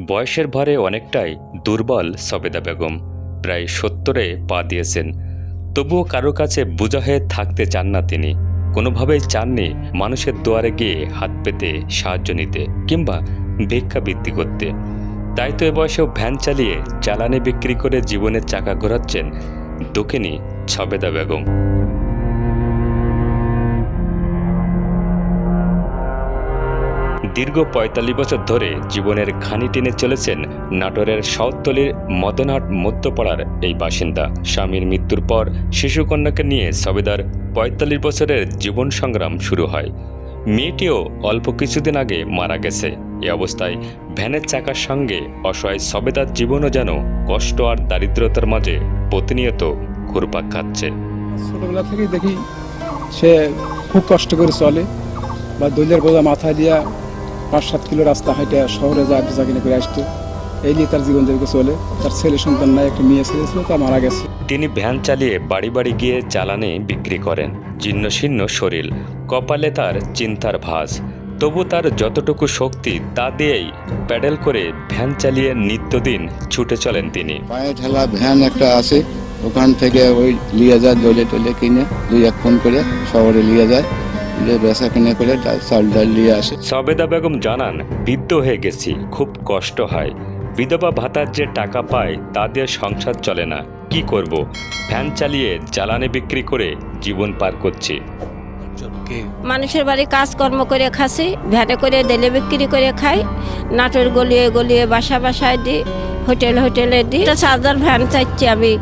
বয়সের ভারে অনেকটাই দুর্বল সবেদা বেগম। প্রায় সত্তরে পা দিয়েছেন। তবুও কারও কাছে বোঝা হয়ে থাকতে চান না তিনি। কোনোভাবেই চাননি মানুষের দুয়ারে গিয়ে হাত পেতে, সাহায্য নিতে কিংবা ভিক্ষাবৃত্তি করতে। তাই তো এ বয়সেও ভ্যান চালিয়ে জ্বালানি বিক্রি করে জীবনের চাকা ঘোরাচ্ছেন দক্ষিণী ছবেদা বেগম। দীর্ঘ পঁয়তাল্লিশ বছর ধরে জীবনের খানি টেনে চলেছেন নাটোরের সাউথতলির মদনহাট মধ্যপাড়ার এই বাসিন্দা। স্বামীর মৃত্যুর পর শিশুকন্যাকে নিয়ে সবেদার পঁয়তাল্লিশ বছরের জীবন সংগ্রাম শুরু হয়। মেয়েটিও অল্প কিছুদিন আগে মারা গেছে। এ অবস্থায় ভ্যানের চাকার সঙ্গে অসহায় সবেদার জীবনও যেন কষ্ট আর দারিদ্রতার মাঝে প্রতিনিয়ত ঘুরপাক খাচ্ছে। ছোটবেলা থেকেই দেখি সে খুব কষ্ট করে চলে, বা দলের বোঝা মাথায় দিয়া পাঁচ সাত কিলো রাস্তা হাইটে শহরে যায় বেচা কিনে করে আসতো। এই নিয়ে তার জীবন জীবিকা চলে তার ছেলে সন্তান নাই একটা মেয়ে ছেলে ছিল তা মারা গেছে। তিনি ভ্যান চালিয়ে বাড়ি বাড়ি গিয়ে জ্বালানি বিক্রি করেন জীর্ণ শীর্ণ শরীর কপালে তার চিন্তার ভাস তবু তার যতটুকু শক্তি তা দিয়েই প্যাডেল করে ভ্যান চালিয়ে নিত্যদিন ছুটে চলেন তিনি। পায়ে ঠেলা ভ্যান একটা আছে ওখান থেকে ওই লিয়ে যায় দলে টলে কিনে দুই এক ফোন করে শহরে নিয়ে যায়। বেচা কিনে করে চাল ডাল নিয়ে আসে। সবেদা বেগম জানান বৃদ্ধ হয়ে গেছি খুব কষ্ট হয়। বিধবা ভাতার যে টাকা পায় তা দিয়ে সংসার চলে না কি করব? ভ্যান চালিয়ে জ্বালানি বিক্রি করে জীবন পার করছি। মানুষের বাড়ি কাজকর্ম করে খাসি ভ্যানে করে দেলে বিক্রি করে খাই নাটোর গলিয়ে গলিয়ে বাসা বাসায় দিই হোটেল, হোটেলে দিই একটা চার্জার ভ্যান চাইছি আমি।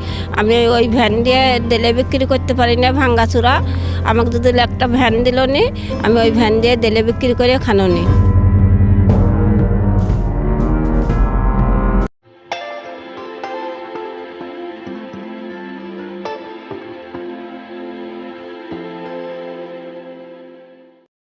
আমি ওই ভ্যান দিয়ে দেলে বিক্রি করতে পারি না ভাঙ্গাচুরা। আমাকে যদি একটা ভ্যান দিল নি। আমি ওই ভ্যান দিয়ে দেলে বিক্রি করে খানো নি।